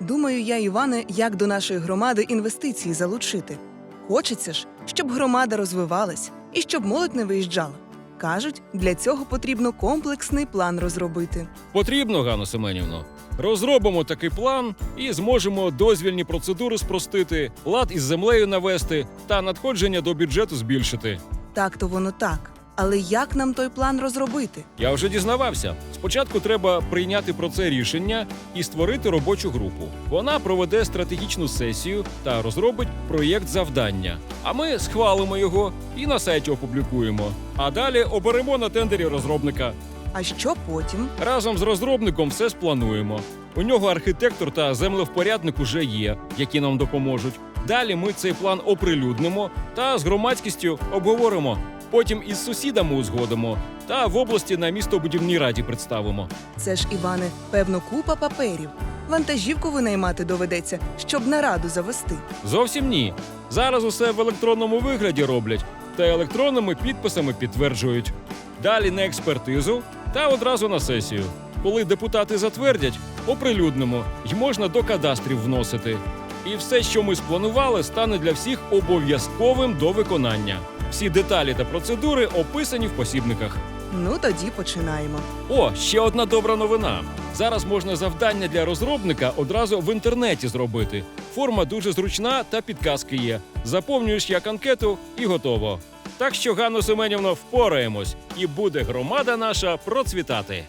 Думаю я, Іване, як до нашої громади інвестиції залучити. Хочеться ж, щоб громада розвивалась і щоб молодь не виїжджала. Кажуть, для цього потрібно комплексний план розробити. Потрібно, Ганно Семенівно. Розробимо такий план і зможемо дозвільні процедури спростити, лад із землею навести та надходження до бюджету збільшити. Так то воно так. Але як нам той план розробити? Я вже дізнавався. Спочатку треба прийняти про це рішення і створити робочу групу. Вона проведе стратегічну сесію та розробить проєкт завдання. А ми схвалимо його і на сайті опублікуємо. А далі оберемо на тендері розробника. А що потім? Разом з розробником все сплануємо. У нього архітектор та землевпорядник уже є, які нам допоможуть. Далі ми цей план оприлюднимо та з громадськістю обговоримо. Потім із сусідами узгодимо та в області на містобудівній раді представимо. Це ж, Іване, певно, купа паперів. Вантажівку винаймати доведеться, щоб нараду завести. Зовсім ні. Зараз усе в електронному вигляді роблять та електронними підписами підтверджують. Далі на експертизу та одразу на сесію. Коли депутати затвердять, оприлюднимо й можна до кадастрів вносити. І все, що ми спланували, стане для всіх обов'язковим до виконання. Всі деталі та процедури описані в посібниках. Ну тоді починаємо. О, ще одна добра новина. Зараз можна завдання для розробника одразу в інтернеті зробити. Форма дуже зручна та підказки є. Заповнюєш як анкету і готово. Так що, Ганно Семенівно, впораємось, і буде громада наша процвітати.